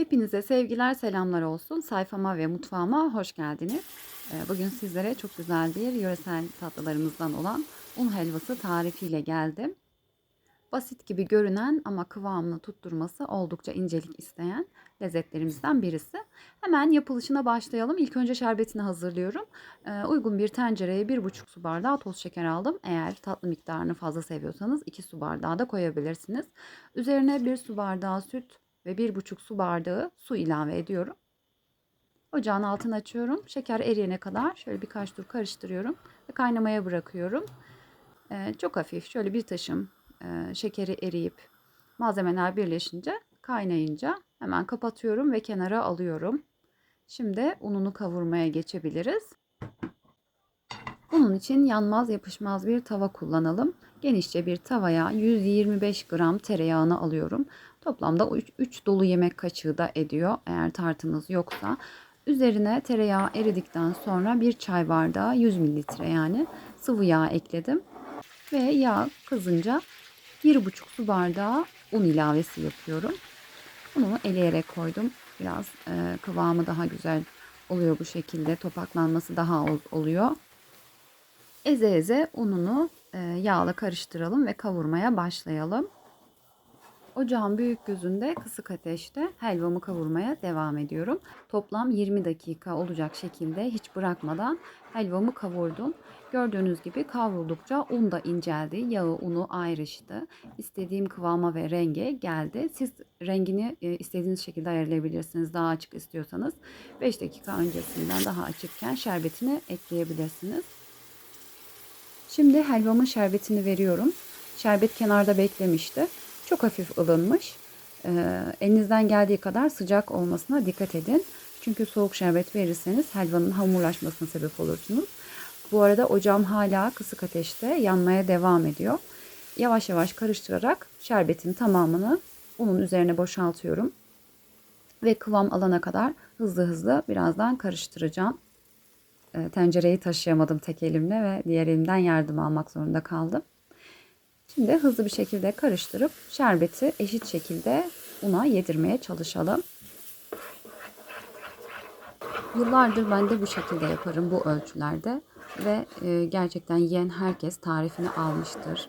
Hepinize sevgiler, selamlar olsun. Sayfama ve mutfağıma hoş geldiniz. Ee, Bugün sizlere çok güzel bir yöresel tatlılarımızdan olan un helvası tarifiyle geldim. Basit gibi görünen ama kıvamını tutturması oldukça incelik isteyen lezzetlerimizden birisi. Hemen yapılışına başlayalım. İlk önce şerbetini hazırlıyorum. Ee, uygun bir tencereye 1,5 su bardağı toz şeker aldım. Eğer tatlı miktarını fazla seviyorsanız 2 su bardağı da koyabilirsiniz. Üzerine 1 su bardağı süt ve 1,5 su bardağı su ilave ediyorum. Ocağın altını açıyorum. Şeker eriyene kadar şöyle birkaç tur karıştırıyorum ve kaynamaya bırakıyorum. Ee, çok hafif şöyle bir taşım e, şekeri eriyip malzemeler birleşince kaynayınca hemen kapatıyorum ve kenara alıyorum. Şimdi ununu kavurmaya geçebiliriz. Bunun için yanmaz yapışmaz bir tava kullanalım. Genişçe bir tavaya 125 gram tereyağını alıyorum. Toplamda 3 dolu yemek kaşığı da ediyor eğer tartınız yoksa. Üzerine tereyağı eridikten sonra bir çay bardağı 100 mililitre yani sıvı yağ ekledim. Ve yağ kızınca 1,5 su bardağı un ilavesi yapıyorum. Bunu eleyerek koydum. Biraz e, kıvamı daha güzel oluyor bu şekilde. Topaklanması daha oluyor. Eze eze ununu e, yağla karıştıralım ve kavurmaya başlayalım. Ocağın büyük gözünde kısık ateşte helvamı kavurmaya devam ediyorum. Toplam 20 dakika olacak şekilde hiç bırakmadan helvamı kavurdum. Gördüğünüz gibi kavruldukça un da inceldi. Yağı unu ayrıştı. İstediğim kıvama ve renge geldi. Siz rengini e, istediğiniz şekilde ayarlayabilirsiniz. Daha açık istiyorsanız 5 dakika öncesinden daha açıkken şerbetini ekleyebilirsiniz. Şimdi helvamın şerbetini veriyorum. Şerbet kenarda beklemişti. Çok hafif ılınmış. Ee, elinizden geldiği kadar sıcak olmasına dikkat edin. Çünkü soğuk şerbet verirseniz helvanın hamurlaşmasına sebep olursunuz. Bu arada ocağım hala kısık ateşte yanmaya devam ediyor. Yavaş yavaş karıştırarak şerbetin tamamını unun üzerine boşaltıyorum. Ve kıvam alana kadar hızlı hızlı birazdan karıştıracağım. E, tencereyi taşıyamadım tek elimle ve diğer elimden yardım almak zorunda kaldım. Şimdi hızlı bir şekilde karıştırıp şerbeti eşit şekilde una yedirmeye çalışalım. Yıllardır ben de bu şekilde yaparım bu ölçülerde ve e, gerçekten yiyen herkes tarifini almıştır.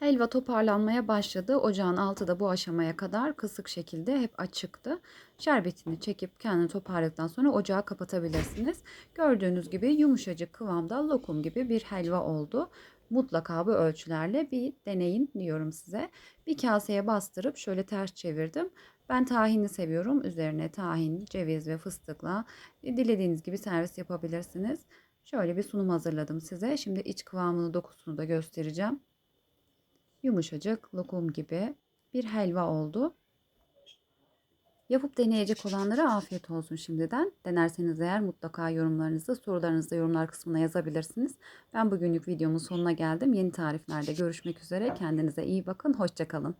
Helva toparlanmaya başladı. Ocağın altı da bu aşamaya kadar kısık şekilde hep açıktı. Şerbetini çekip kendini toparladıktan sonra ocağı kapatabilirsiniz. Gördüğünüz gibi yumuşacık kıvamda lokum gibi bir helva oldu. Mutlaka bu ölçülerle bir deneyin diyorum size. Bir kaseye bastırıp şöyle ters çevirdim. Ben tahini seviyorum. Üzerine tahin, ceviz ve fıstıkla dilediğiniz gibi servis yapabilirsiniz. Şöyle bir sunum hazırladım size. Şimdi iç kıvamını, dokusunu da göstereceğim yumuşacık lokum gibi bir helva oldu. Yapıp deneyecek olanlara afiyet olsun şimdiden. Denerseniz eğer mutlaka yorumlarınızı, sorularınızı yorumlar kısmına yazabilirsiniz. Ben bugünlük videomun sonuna geldim. Yeni tariflerde görüşmek üzere. Kendinize iyi bakın. Hoşçakalın.